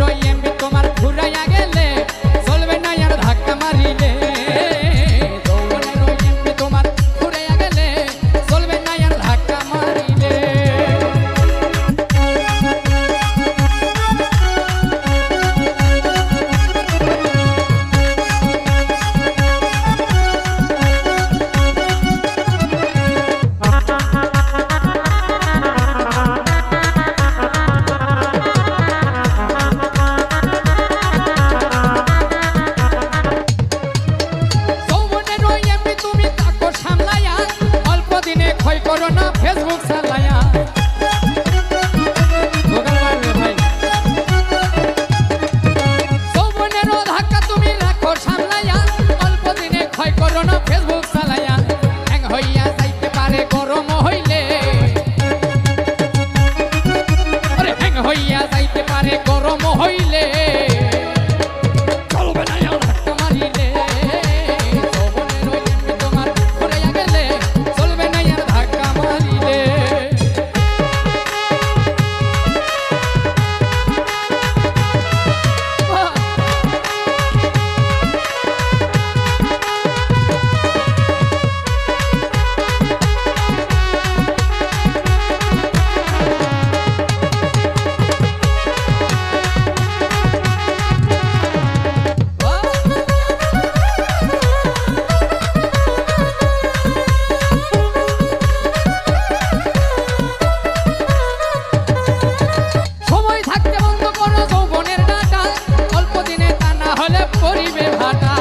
Pero ahí en Excellent. করিবে ভাটা